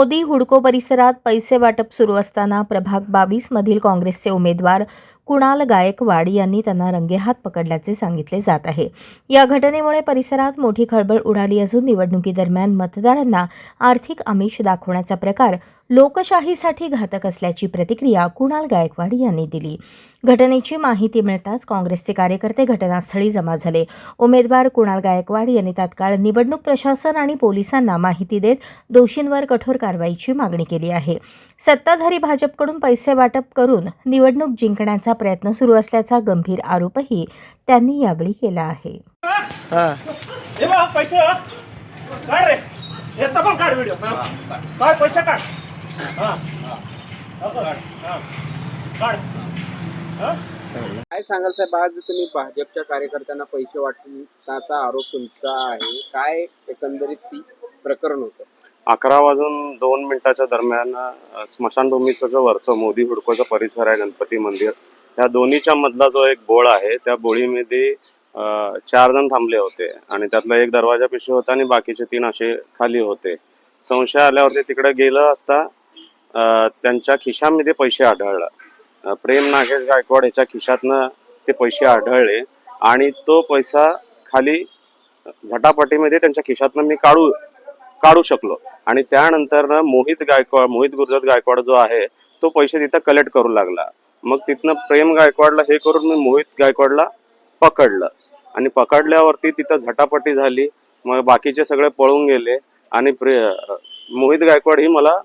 मोदी हुडको परिसरात पैसे वाटप सुरू असताना प्रभाग बावीसमधील काँग्रेसचे उमेदवार कुणाल गायकवाड यांनी त्यांना रंगेहात पकडल्याचे सांगितले जात आहे. या घटनेमुळे परिसरात मोठी खळबळ उडाली असून निवडणुकीदरम्यान मतदारांना आर्थिक आमिष दाखवण्याचा प्रकार लोकशाहीसाठी घातक असल्याची प्रतिक्रिया कुणाल गायकवाड यांनी दिली. घटनेची माहिती मिळताच काँग्रेसचे कार्यकर्ते घटनास्थळी जमा झाले. उमेदवार कुणाल गायकवाड यांनी तात्काळ निवडणूक प्रशासन आणि पोलिसांना माहिती देत दोषींवर कठोर कारवाईची मागणी केली आहे. सत्ताधारी भाजपकडून पैसे वाटप करून निवडणूक जिंकण्याचा प्रयत्न सुरू असल्याचा गंभीर आरोपही त्यांनी यावेळी केला आहे. हा. हे बघ पैसे हा. काढ रे? याचा पण काढ व्हिडिओ काढ पैसे काढ. हा. हा, बघ. हा. काढ. हा. काय सांगाल साहेब आज तुम्ही भाजपच्या कार्यकर्त्यांना पैसे वाटण्याचा आरोप तुमचा आहे. काय एकंदरीत ती प्रकरण होतं? अकरा वाजून दोन मिनिटाच्या दरम्यान स्मशानभूमीचं जो वरचं मोदी हुडकोचा परिसर आहे गणपती मंदिर ह्या दोन्हीच्या मधला जो एक बोळ आहे त्या बोळीमध्ये चार जण थांबले होते आणि त्यातला एक दरवाजा पिशवी होता आणि बाकीचे तीन असे खाली होते. संशय आल्यावरती तिकडे गेलं असता त्यांच्या खिशामध्ये पैसे आढळलं. प्रेम नागेश गायकवाड ह्याच्या खिशातनं ते पैसे आढळले आणि तो पैसा खाली झटापटीमध्ये त्यांच्या खिशातनं मी काढू काढू शकलो. आणि त्यानंतर मोहित गायकवाड मोहित गुरजत गायकवाड जो आहे तो पैसे तिथं कलेक्ट करू लागला. मग तिथनं प्रेम गायकवाडला हे करून मी मोहित गायकवाडला पकडलं. आणि पकडल्यावरती तिथं झटापटी झाली. मग बाकीचे सगळे पळून गेले. आणि प्रे मोहित गायकवाड ही मला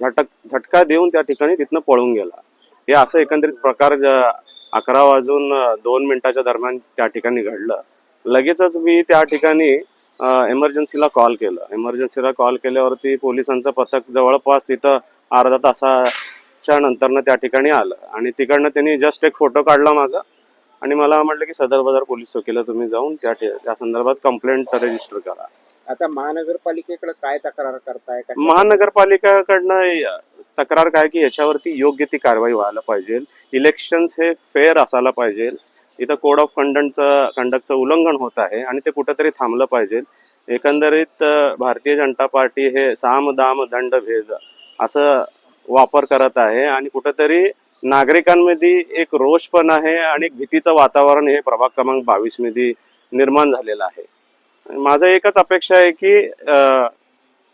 झटक झटका देऊन त्या ठिकाणी तिथनं पळून गेला. हे असं एकंदरीत प्रकार ज- अकरा वाजून दोन मिनिटाच्या दरम्यान त्या ठिकाणी घडलं. लगेचच मी त्या ठिकाणी एमर्जन्सीला कॉल केलं. एमर्जन्सीला कॉल केल्यावरती पोलिसांचं पथक जवळपास तिथं अर्धा तासा तासाच्या नंतरनं त्या ठिकाणी आलं. आणि तिकडनं त्यांनी जस्ट एक फोटो काढला माझा. आणि मला म्हटलं की सदर बाजार पोलीस चौकीला तुम्ही जाऊन त्या त्या संदर्भात कंप्लेंट रजिस्टर करा. आता महानगरपालिकेकडे काय तक्रार करताय? महानगरपालिकेकडनं तक्रार काय की याच्यावरती योग्य ती कारवाई व्हायला पाहिजे. इलेक्शन्स हे फेअर असायला पाहिजे. इथं कोड ऑफ कंडक्टचं कंडक्टचं उल्लंघन होत आहे आणि ते कुठंतरी थांबलं पाहिजे. एकंदरीत भारतीय जनता पार्टी हे साम दाम दंड भेद असं वापर करत आहे आणि कुठंतरी नागरिकांमध्ये एक रोष पण आहे आणि एक भीतीचं वातावरण हे प्रभाग क्रमांक बावीसमध्ये निर्माण झालेलं आहे. माझं एकच अपेक्षा आहे की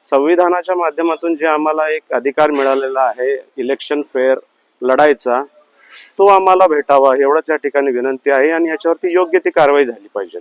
संविधानाच्या माध्यमातून जे आम्हाला एक अधिकार मिळालेला आहे इलेक्शन फेअर लढायचा तो आम्हाला भेटावा एवढंच या ठिकाणी विनंती आहे आणि याच्यावरती योग्य ती कारवाई झाली पाहिजे.